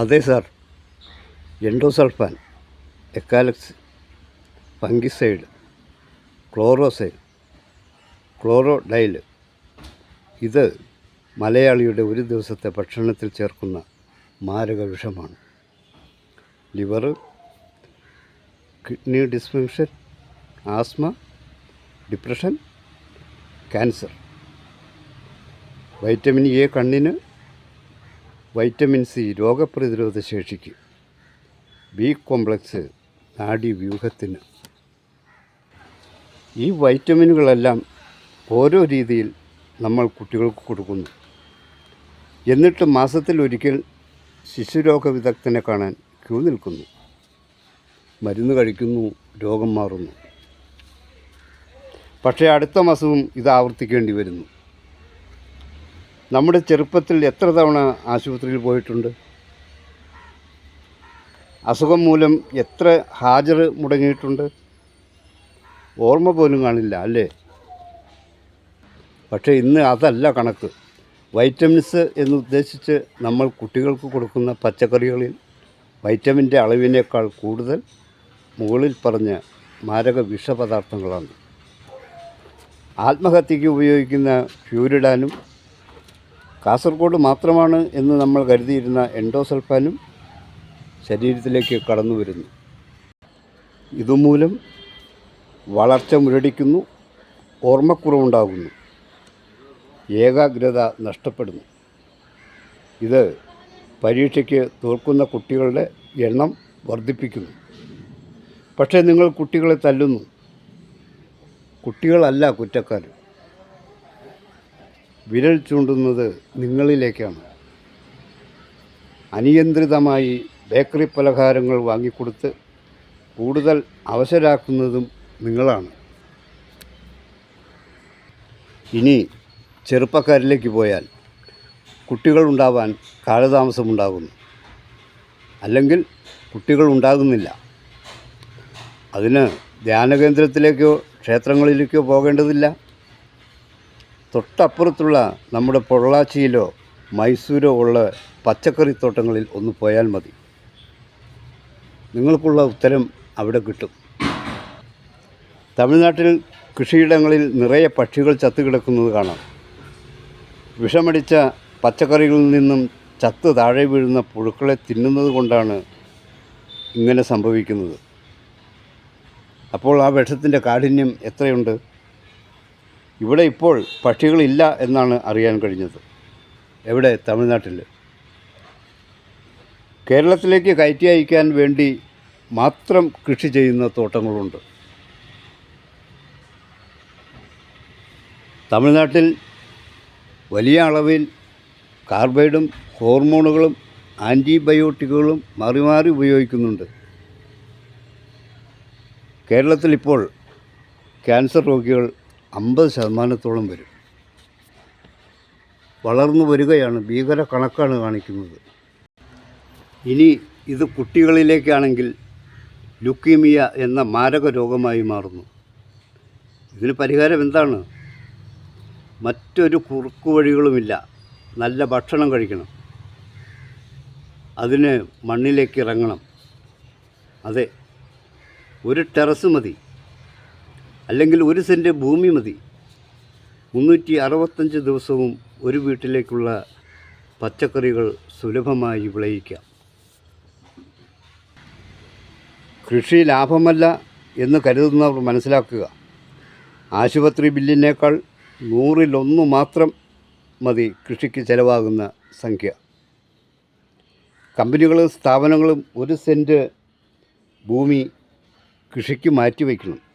അതെ sir endosulfan Ekalux fungicide ക്ലോറോസൈൽ ക്ലോറോഡൈൽ ഇത് മലയാളിയുടെ ഒരു ദിവസത്തെ ഭക്ഷണത്തിൽ ചേർക്കുന്ന മാരക വിഷമാണ്. Liver kidney dysfunction asthma depression cancer. Vitamin A കണ്ണിന് വൈറ്റമിൻ സി രോഗപ്രതിരോധ ശേഷിക്ക്. ബി കോംപ്ലക്സ് നാഡീവ്യൂഹത്തിന് ഈ വൈറ്റമിനുകളെല്ലാം ഓരോ രീതിയിൽ നമ്മൾ കുട്ടികൾക്ക് കൊടുക്കുന്നു. എന്നിട്ട് മാസത്തിൽ ഒരിക്കൽ ശിശുരോഗ വിദഗ്ധനെ കാണാൻ ക്യൂ നിൽക്കുന്നു. മരുന്ന് കഴിക്കുന്നു രോഗം മാറുന്നു. പക്ഷേ അടുത്ത മാസവും ഇത് ആവർത്തിക്കേണ്ടി വരുന്നു. നമ്മുടെ ചെറുപ്പത്തിൽ എത്ര തവണ ആശുപത്രിയിൽ പോയിട്ടുണ്ട്? അസുഖം മൂലം എത്ര ഹാജർ മുടങ്ങിയിട്ടുണ്ട്? ഓർമ്മ പോലും കാണില്ല അല്ലേ? പക്ഷേ ഇന്ന് അതല്ല കണക്ക്. വൈറ്റമിൻസ് എന്ന് ഉദ്ദേശിച്ച് നമ്മൾ കുട്ടികൾക്ക് കൊടുക്കുന്ന പച്ചക്കറികളിൽ വൈറ്റമിന്റെ അളവിനേക്കാൾ കൂടുതൽ മുകളിൽ പറഞ്ഞ മാരക വിഷപദാർത്ഥങ്ങളാണ്. ആത്മഹത്യയ്ക്ക് ഉപയോഗിക്കുന്ന ഫ്യൂരിഡാനും കാസർഗോഡ് മാത്രമാണ് എന്ന് നമ്മൾ കരുതിയിരുന്ന എൻഡോസൾഫാനും ശരീരത്തിലേക്ക് കടന്നു വരുന്നു. ഇതുമൂലം വളർച്ച മുരടിക്കുന്നു ഓർമ്മക്കുറവുണ്ടാകുന്നു ഏകാഗ്രത നഷ്ടപ്പെടുന്നു. ഇത് പരീക്ഷയ്ക്ക് തോൽക്കുന്ന കുട്ടികളുടെ എണ്ണം വർദ്ധിപ്പിക്കുന്നു. പക്ഷേ നിങ്ങൾ കുട്ടികളെ തല്ലുന്നു. കുട്ടികളല്ല കുറ്റക്കാർ വിരൽ ചൂണ്ടുന്നത് നിങ്ങളിലേക്കാണ്. അനിയന്ത്രിതമായി ബേക്കറി പലഹാരങ്ങൾ വാങ്ങിക്കൊടുത്ത് കൂടുതൽ അവശരാക്കുന്നതും നിങ്ങളാണ്. ഇനി ചെറുപ്പക്കാരിലേക്ക് പോയാൽ കുട്ടികളുണ്ടാവാൻ കാലതാമസമുണ്ടാകുന്നു. അല്ലെങ്കിൽ കുട്ടികൾ ഉണ്ടാകുന്നില്ല. അതിന് ധ്യാനകേന്ദ്രത്തിലേക്കോ ക്ഷേത്രങ്ങളിലേക്കോ പോകേണ്ടതില്ല. തൊട്ടപ്പുറത്തുള്ള നമ്മുടെ പൊള്ളാച്ചിയിലോ മൈസൂരോ ഉള്ള പച്ചക്കറി പച്ചക്കറിത്തോട്ടങ്ങളിൽ ഒന്ന് പോയാൽ മതി. നിങ്ങൾക്കുള്ള ഉത്തരം അവിടെ കിട്ടും. തമിഴ്നാട്ടിൽ കൃഷിയിടങ്ങളിൽ നിറയെ പക്ഷികൾ ചത്തുകിടക്കുന്നത് കാണാം. വിഷമടിച്ച പച്ചക്കറികളിൽ നിന്നും ചത്ത് താഴെ വീഴുന്ന പുഴുക്കളെ തിന്നുന്നത് കൊണ്ടാണ് ഇങ്ങനെ സംഭവിക്കുന്നത്. അപ്പോൾ ആ വിഷത്തിന്റെ കാഠിന്യം എത്രയുണ്ട്? ഇവിടെ ഇപ്പോൾ പക്ഷികളില്ല എന്നാണ് അറിയാൻ കഴിഞ്ഞത്. എവിടെ? തമിഴ്നാട്ടിൽ കേരളത്തിലേക്ക് കയറ്റി അയക്കാൻ വേണ്ടി മാത്രം കൃഷി ചെയ്യുന്ന തോട്ടങ്ങളുണ്ട്. തമിഴ്നാട്ടിൽ വലിയ അളവിൽ കാർബൈഡും ഹോർമോണുകളും ആന്റിബയോട്ടിക്കുകളും മാറി മാറി ഉപയോഗിക്കുന്നുണ്ട്. കേരളത്തിലിപ്പോൾ ക്യാൻസർ രോഗികൾ അമ്പത് ശതമാനത്തോളം വരും. വളർന്നു വരികയാണ് ഭീകര കണക്കാണ് കാണിക്കുന്നത്. ഇനി ഇത് കുട്ടികളിലേക്കാണെങ്കിൽ ലുക്കീമിയ എന്ന മാരക രോഗമായി മാറുന്നു. ഇതിന് പരിഹാരം എന്താണ്? മറ്റൊരു കുറുക്കു വഴികളുമില്ല. നല്ല ഭക്ഷണം കഴിക്കണം. അതിന് മണ്ണിലേക്ക് ഇറങ്ങണം. അതെ ഒരു ടെറസ് മതി. അല്ലെങ്കിൽ ഒരു സെന്റ് ഭൂമി മതി. മുന്നൂറ്റി അറുപത്തഞ്ച് ദിവസവും ഒരു വീട്ടിലേക്കുള്ള പച്ചക്കറികൾ സുലഭമായി വിളയിക്കാം. കൃഷി ലാഭമല്ല എന്ന് കരുതുന്നവർ മനസ്സിലാക്കുക. ആശുപത്രി ബില്ലിനേക്കാൾ നൂറിലൊന്ന് മാത്രം മതി കൃഷിക്ക് ചിലവാകുന്ന സംഖ്യ. കമ്പനികളും സ്ഥാപനങ്ങളും ഒരു സെന്റ് ഭൂമി കൃഷിക്ക് മാറ്റിവെക്കണം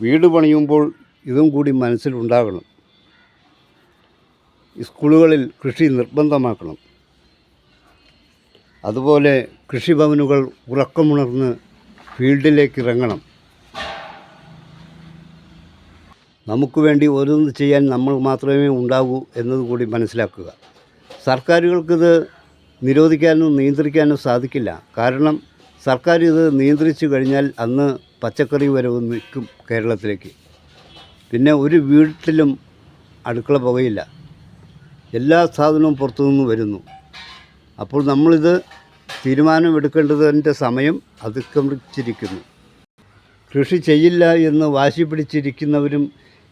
വീട് പണിയുമ്പോൾ ഇതും കൂടി മനസ്സിലുണ്ടാകണം. സ്കൂളുകളിൽ കൃഷി നിർബന്ധമാക്കണം. അതുപോലെ കൃഷിഭവനുകൾ ഉറക്കമുണർന്ന് ഫീൽഡിലേക്ക് ഇറങ്ങണം. നമുക്ക് വേണ്ടി ഓരോന്ന് ചെയ്യാൻ നമ്മൾ മാത്രമേ ഉണ്ടാകൂ എന്നതുകൂടി മനസ്സിലാക്കുക. സർക്കാരുകൾക്കിത് നിരോധിക്കാനോ നിയന്ത്രിക്കാനോ സാധിക്കില്ല. കാരണം സർക്കാർ ഇത് നിയന്ത്രിച്ചു കഴിഞ്ഞാൽ അന്ന് പച്ചക്കറി വരവ് നിൽക്കും കേരളത്തിലേക്ക്. പിന്നെ ഒരു വീട്ടിലും അടുക്കള പുകയില്ല. എല്ലാ സാധനവും പുറത്തുനിന്ന് വരുന്നു. അപ്പോൾ നമ്മളിത് തീരുമാനമെടുക്കേണ്ടതിന്റെ സമയം അതിക്രമിച്ചിരിക്കുന്നു. കൃഷി ചെയ്യില്ല എന്ന് വാശി പിടിച്ചിരിക്കുന്നവരും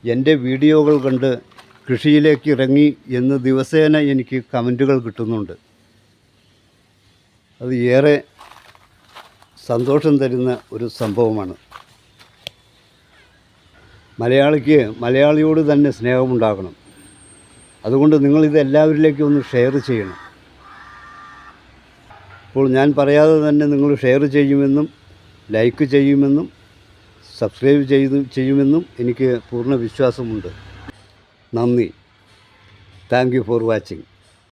എന്റെ വീഡിയോകൾ കണ്ട് കൃഷിയിലേക്ക് ഇറങ്ങി എന്ന് ദിവസേന എനിക്ക് കമന്റുകൾ കിട്ടുന്നുണ്ട്. അത് ഏറെ സന്തോഷം തരുന്ന ഒരു സംഭവമാണ്. മലയാളിക്ക് മലയാളിയോട് തന്നെ സ്നേഹമുണ്ടാകണം. അതുകൊണ്ട് നിങ്ങളിത് എല്ലാവരിലേക്കും ഒന്ന് ഷെയർ ചെയ്യണം. അപ്പോൾ ഞാൻ പറയാതെ തന്നെ നിങ്ങൾ ഷെയർ ചെയ്യുമെന്നും ലൈക്ക് ചെയ്യുമെന്നും സബ്സ്ക്രൈബ് ചെയ്ത് ചെയ്യുമെന്നും എനിക്ക് പൂർണ വിശ്വാസമുണ്ട്. നന്ദി. Thank you for watching.